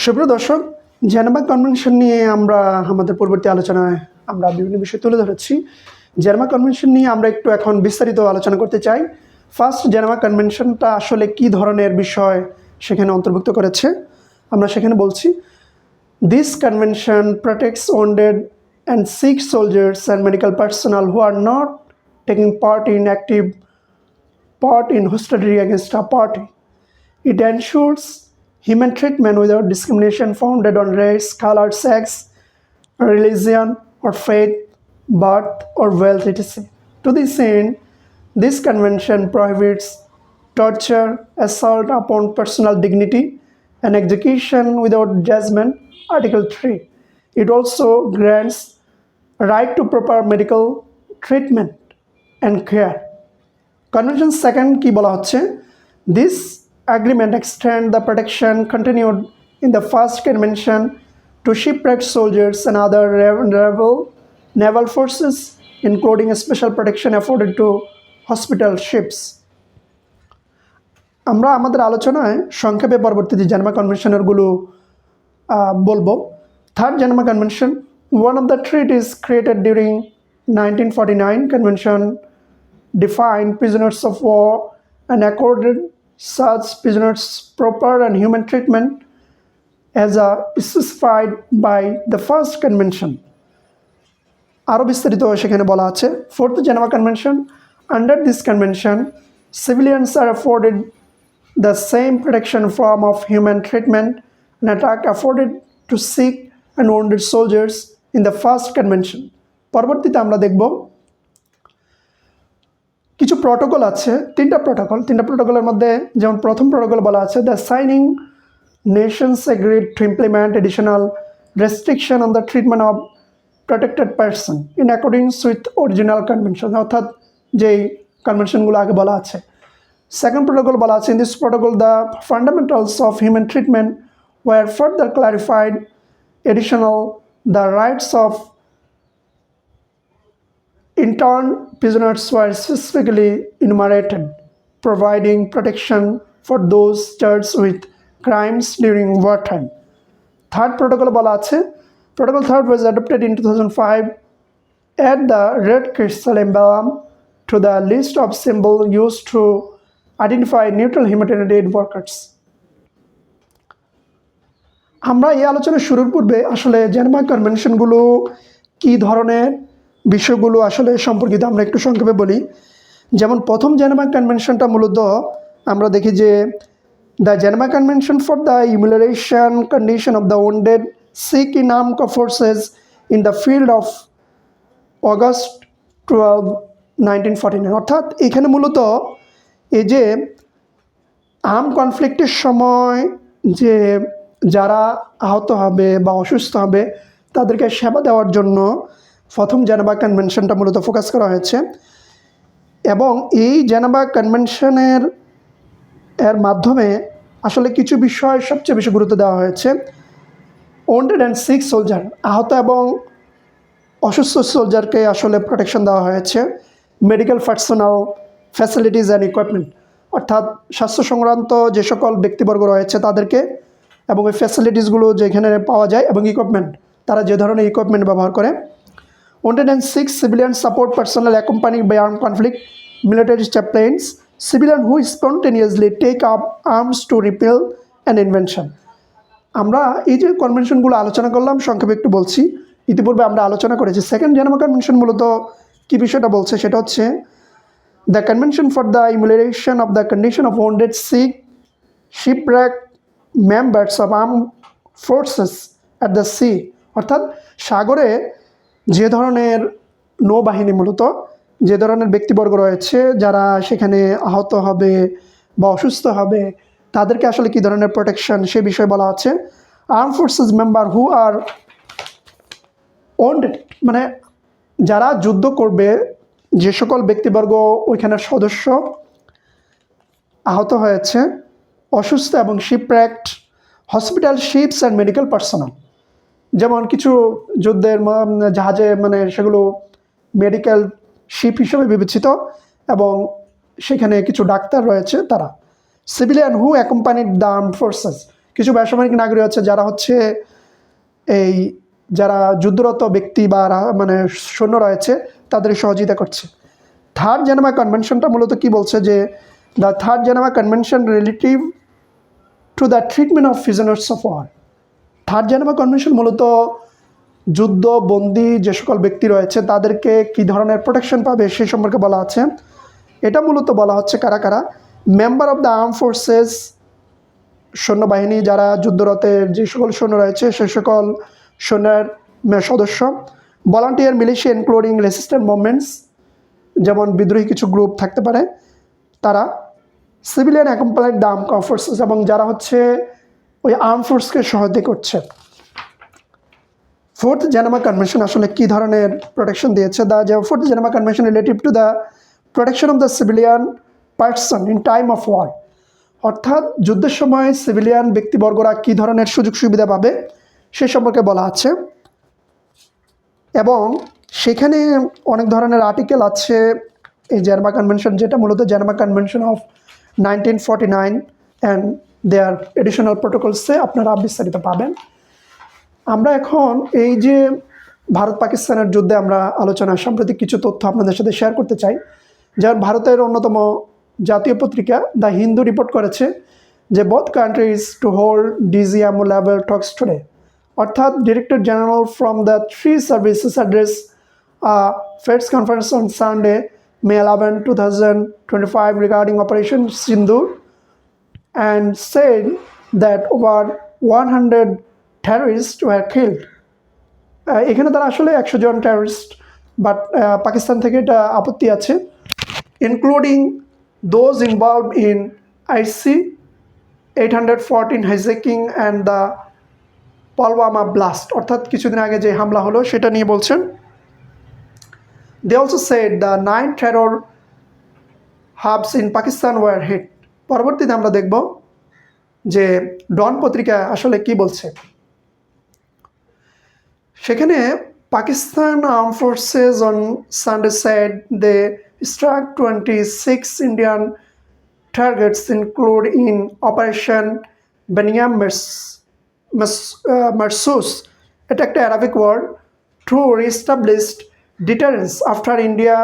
সুপ্রিয় দর্শক Geneva convention নিয়ে আমরা আমাদের পরবর্তী আলোচনায় আমরা বিভিন্ন বিষয় তুলে ধরেছি। জেনেভা কনভেনশন নিয়ে আমরা একটু এখন বিস্তারিত আলোচনা করতে চাই। ফার্স্ট জেনেভা কনভেনশনটা আসলে কি ধরনের বিষয় সেখানে অন্তর্ভুক্ত করেছে? আমরা সেখানে বলছি this convention protects wounded and sick soldiers and medical personnel who are not taking part in active, part in hostility against a party. It ensures human treatment without discrimination founded on race, color, sex, religion, or faith, birth, or wealth, etc. To this end, this convention prohibits torture, assault upon personal dignity, and execution without judgment. Article 3. It also grants right to proper medical treatment and care. Convention second কি বলা হচ্ছে this agreement extend the protection continued in the first convention to shipwreck soldiers and other rebel naval forces including special protection afforded to hospital ships আমরা আমাদের আলোচনায় সংক্ষেপে পরবর্তীতে জেনেভা কনভেনশনেরগুলো আহ, বলব। Third Geneva convention one of the treaties created during nineteen forty nine convention defined prisoners of war and accorded such prisoners proper and human treatment as a specified by the first convention. আরও বিস্তারিত সেখানে বলা আছে fourth Geneva convention under this convention civilians are afforded the same protection form of human treatment and attack afforded to sick and wounded soldiers in the first convention. পরবর্তীতে আমরা দেখব কিছু protocol আছে, তিনটা প্রটোকল তিনটা প্রটোকলের মধ্যে যেমন প্রথম প্রটোকল বলা আছে the signing nations agreed to implement additional restriction on the treatment of protected person in accordance with original convention অর্থাৎ যেই কনভেনশনগুলো আগে বলা আছে। সেকেন্ড প্রোটোকল বলা আছে in this protocol the fundamentals of human treatment were further clarified additional the rights of Interned prisoners were specifically enumerated, providing protection for those charged with crimes during wartime. Third protocol বলা আছে Protocol third was adopted in 2005. Add the red crystal emblem to the list of symbol used to identify neutral humanitarian aid workers. আমরা এই আলোচনা শুরুর পূর্বে আসলে Geneva কনভেনশনগুলো কী ধরনের বিষয়গুলো আসলে সম্পর্কিত আমরা একটু সংক্ষেপে বলি। যেমন প্রথম জেনেভা কনভেনশনটা মূলত আমরা দেখি যে the Geneva convention for the amelioration condition of the wounded sick in arm forces in the field of August twelve nineteen forty nine অর্থাৎ এখানে মূলত এই যে আর্ম কনফ্লিক্টের সময় যে যারা আহত হবে বা অসুস্থ হবে, তাদেরকে সেবা দেওয়ার জন্য প্রথম জেনেভা কনভেনশনটা মূলত ফোকাস করা হয়েছে। এবং এই জেনেভা কনভেনশনের এর মাধ্যমে আসলে কিছু বিষয় সবচেয়ে বেশি গুরুত্ব দেওয়া হয়েছে। ওন্ডেড অ্যান্ড সিক্স সোলজার আহত এবং অসুস্থ সোলজারকে আসলে প্রোটেকশন দেওয়া হয়েছে। Medical personnel facilities and equipment অর্থাৎ স্বাস্থ্য সংক্রান্ত যে সকল ব্যক্তিবর্গ রয়েছে তাদেরকে এবং ওই ফ্যাসিলিটিসগুলো যেখানে পাওয়া যায় এবং ইকুইপমেন্ট তারা যে ধরনের ইকুইপমেন্ট ব্যবহার করে। Wanted and six civilian support personnel accompanied by armed conflict military chaplains, civilian who spontaneously take up arms to repel an invention. আমরা এই যে কনভেনশনগুলো আলোচনা করলাম সংক্ষেপে একটু বলছি ইতিপূর্বে আমরা আলোচনা করেছি সেকেন্ড জেনেভা কনভেনশন মূলত কী বিষয়টা বলছে সেটা হচ্ছে the convention for the amelioration of the condition of wounded sick shipwreck members of arm forces at the sea অর্থাৎ সাগরে যে ধরনের নৌবাহিনী মূলত, যে ধরনের ব্যক্তিবর্গ রয়েছে, যারা সেখানে আহত হবে বা অসুস্থ হবে, তাদেরকে আসলে কী ধরনের প্রোটেকশন সে বিষয়ে বলা আছে? Arm forces member who are wound মানে যারা যুদ্ধ করবে, যে সকল ব্যক্তিবর্গ ওইখানের সদস্য আহত হয়েছে, অসুস্থ এবং shipwrecked hospital ships and medical personnel যেমন কিছু যুদ্ধের জাহাজে মানে সেগুলো মেডিকেল শিপ হিসেবে বিবেচিত এবং সেখানে কিছু ডাক্তার রয়েছে তারা। Civilian who accompanied the arm forces কিছু বেসামরিক নাগরিক আছে যারা হচ্ছে এই, যারা যুদ্ধরত ব্যক্তি বা মানে সৈন্য রয়েছে, তাদের সহযোগিতা করছে। থার্ড জেনেভা কনভেনশনটা মূলত কি বলছে যে the third Geneva convention relative to the treatment of prisoners of war third Geneva convention মূলত যুদ্ধ, বন্দি যে সকল ব্যক্তি রয়েছে, তাদেরকে কী ধরনের প্রোটেকশন পাবে সেই সম্পর্কে বলা আছে। এটা মূলত বলা হচ্ছে কারা কারা? Member of the arm forces সৈন্যবাহিনী যারা যুদ্ধরতের যে সকল সৈন্য রয়েছে, সে সকল সৈন্যের সদস্য। Volunteer militia including resistant movements যেমন বিদ্রোহী কিছু গ্রুপ থাকতে পারে। তারা civilian accompanied the arm forces এবং যারা হচ্ছে ওই আর্ম ফোর্সকে সহায়তা করছে। ফোর্থ জেনেভা কনভেনশন আসলে কী ধরনের প্রোটেকশন দিয়েছে? The fourth Geneva convention relative to the protection of the civilian person in time of war অর্থাৎ যুদ্ধের সময় সিভিলিয়ান ব্যক্তিবর্গরা কী ধরনের সুযোগ সুবিধা পাবে সে সম্পর্কে বলা আছে। এবং সেখানে অনেক ধরনের আর্টিকেল আছে। এই জেরমা কনভেনশন যেটা মূলত Geneva convention of nineteen forty nine and their additional প্রোটোকলসে আপনারা বিস্তারিত পাবেন। আমরা এখন এই যে ভারত পাকিস্তানের যুদ্ধে আমরা আলোচনা, সাম্প্রতিক কিছু তথ্য আপনাদের সাথে শেয়ার করতে চাই, যার ভারতের অন্যতম জাতীয় পত্রিকা দ্য হিন্দু রিপোর্ট করেছে যে both countries to hold D G M level talks today অর্থাৎ director general from the three services address feds conference on Sunday May eleven two thousand twenty five regarding operation Sindoor and said that over 100 terrorists were killed. Uh, এখানে তারা আসলে একশো জন terrorist but Pakistan থেকে এটা আপত্তি আছে including those involve in I C eight hundred fourteen hijacking and the Pulwama blast অর্থাৎ কিছুদিন আগে যে হামলা হলো সেটা নিয়ে বলছেন। They also said the nine terror hubs in Pakistan were hit পরবর্তীতে আমরা দেখব যে ডন পত্রিকা আসলে কি বলছে। সেখানে Pakistan arm forces on Sunday said they struck twenty six Indian targets include in operation Bunyan um Marsoos এটা একটা Arabic word to reestablished deterrence after India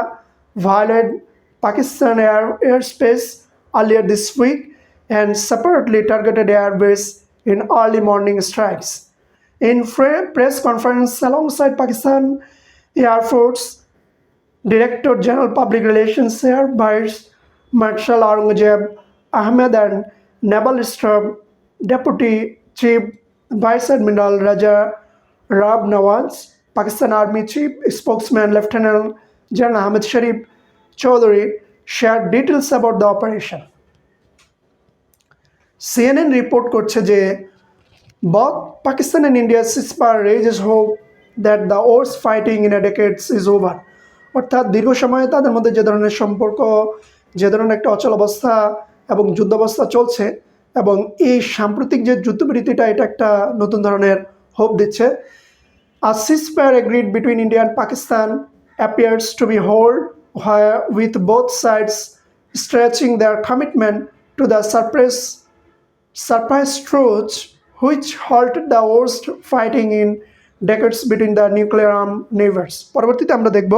violated Pakistan air, airspace earlier this week and separately targeted airbase in early morning strikes. In press conference alongside Pakistan Air Force Director General Public Relations Air Vice Marshal Aurangzeb Ahmed and Naval Staff Deputy Chief Vice Admiral Raja Rab Nawaz, Pakistan Army Chief Spokesman Lieutenant General Ahmed Sharif Chaudhary shared details about the operation. CNN report করছে যে Pakistan and India's ceasefire raises hope that the wars fighting in a decades is over. অর্থাৎ দীর্ঘ সময়ে তাদের মধ্যে যে ধরনের সম্পর্ক যে ধরনের একটা অচল অবস্থা এবং যুদ্ধাবস্থা চলছে এবং এই সাম্প্রতিক যে যুদ্ধবিরতিটা এটা একটা নতুন ধরনের হোপ দিচ্ছে A ceasefire agreed between India and Pakistan appears to be held where with both sides stretching their commitment to the surprise surprise truce which halted the worst fighting in decades between the nuclear armed neighbors পরবর্তীতে আমরা দেখব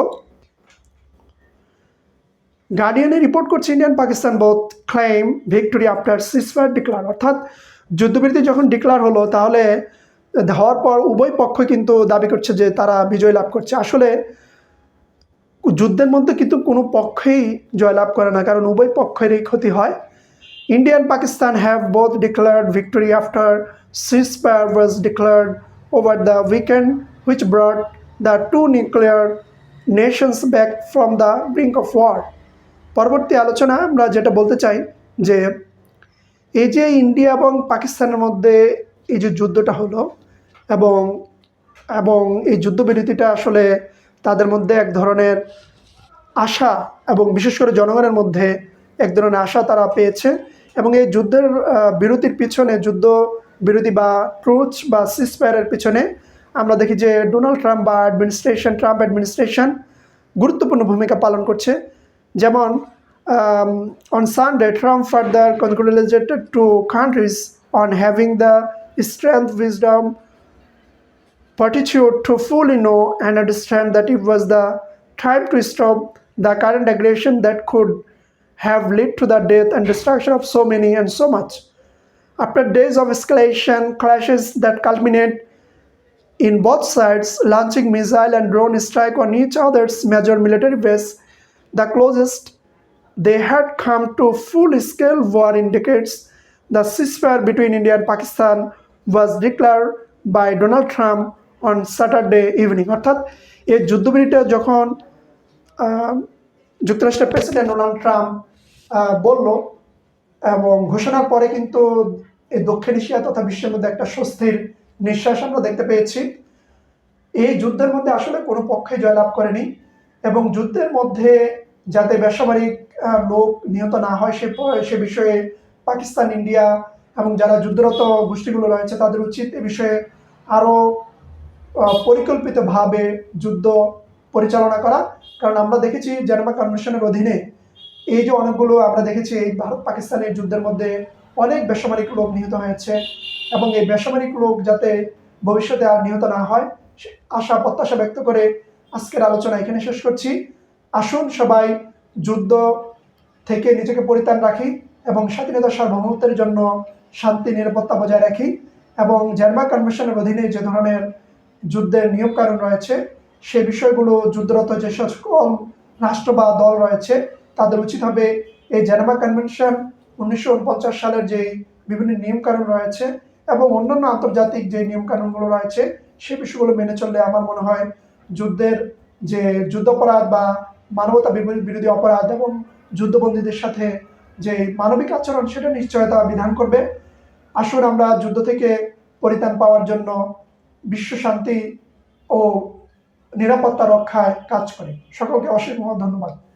গার্ডিয়ানে report করছে Indian Pakistan both claim victory after ceasefire declare অর্থাৎ যুদ্ধবিরতি যখন declare হলো তাহলে হওয়ার পর উভয় পক্ষ কিন্তু দাবি করছে যে তারা বিজয় লাভ করছে আসলে যুদ্ধের মধ্যে কিন্তু কোনো পক্ষেই জয়লাভ করে না, কারণ উভয় পক্ষেরই ক্ষতি হয়। Indian Pakistan have both declared victory after ceasefire was declared over the weekend which brought the two nuclear nations back from the brink of war পরবর্তী আলোচনা আমরা যেটা বলতে চাই যে, এই যে ইন্ডিয়া এবং পাকিস্তানের মধ্যে এই যে যুদ্ধটা হলো এবং এবং এই যুদ্ধবিরতিটা আসলে তাদের মধ্যে এক ধরনের আশা এবং বিশেষ করে জনগণের মধ্যে এক ধরনের আশা তারা পেয়েছে এবং এই যুদ্ধের বিরতির পিছনে যুদ্ধ বিরতি বা ট্রুচ বা সিসফায়ারের পিছনে আমরা দেখি যে ডোনাল্ড ট্রাম্প বা অ্যাডমিনিস্ট্রেশন ট্রাম্প অ্যাডমিনিস্ট্রেশন গুরুত্বপূর্ণ ভূমিকা পালন করছে। যেমন on Sunday Trump further congratulated two countries on having the strength, wisdom, fortitude to fully know and understand that it was the time to stop the current aggression that could have led to the death and destruction of so many and so much. After days of escalation, clashes that culminate in both sides launching missile and drone strike on each other's major military base, the closest they had come to full-scale war in decades. The ceasefire between India and Pakistan was declared by Donald Trump on Saturday evening অর্থাৎ এই যুদ্ধবিরতিটা যখন যুক্তরাষ্ট্রের president Donald Trump বলল, এবং ঘোষণার পরে কিন্তু এই দক্ষিণ এশিয়া তথা বিশ্বের মধ্যে একটা স্বস্তির নিঃশ্বাস আমরা দেখতে পেয়েছি। এই যুদ্ধের মধ্যে আসলে কোনো পক্ষে জয়লাভ করেনি, এবং যুদ্ধের মধ্যে যাতে বেসামরিক লোক নিহত না হয় সে সে বিষয়ে পাকিস্তান, ইন্ডিয়া এবং যারা যুদ্ধরত গোষ্ঠীগুলো রয়েছে তাদের উচিত এ বিষয়ে আরও পরিকল্পিতভাবে যুদ্ধ পরিচালনা করা। কারণ আমরা দেখেছি জেনেভা কনভেনশনের অধীনে এই যে অনেকগুলো আমরা দেখেছি, এই ভারত পাকিস্তানের যুদ্ধের মধ্যে অনেক বেসামরিক লোক নিহত হয়েছে এবং এই বেসামরিক লোক যাতে ভবিষ্যতে আর নিহত না হয় আশা, প্রত্যাশা ব্যক্ত করে আজকের আলোচনা এখানে শেষ করছি। আসুন সবাই যুদ্ধ থেকে নিজেকে পরিত্রাণ রাখি এবং স্বাধীনতা সার্বভৌমত্বের জন্য শান্তি, নিরাপত্তা বজায় রাখি এবং জেরমা কনভেনশনের অধীনে যে ধরনের যুদ্ধের নিয়মকানুন রয়েছে। সে বিষয়গুলো যুদ্ধরত যে সকল রাষ্ট্র বা দল রয়েছে, তাদের উচিত হবে এই জেনেভা কনভেনশন উনিশশো উনপঞ্চাশ সালের যে বিভিন্ন নিয়মকানুন রয়েছে এবং অন্যান্য আন্তর্জাতিক যে নিয়মকানুনগুলো রয়েছে, সে বিষয়গুলো মেনে চললে আমার মনে হয় যুদ্ধের যে যুদ্ধাপরাধ বা মানবতা বিরোধী বিরোধী অপরাধ এবং যুদ্ধবন্দীদের সাথে যে মানবিক আচরণ, সেটা নিশ্চয়তা বিধান করবে। আসুন আমরা যুদ্ধ থেকে পরিত্রাণ পাওয়ার জন্য বিশ্ব শান্তি ও নিরাপত্তা রক্ষায় কাজ করে। সকলকে অসীম ধন্যবাদ।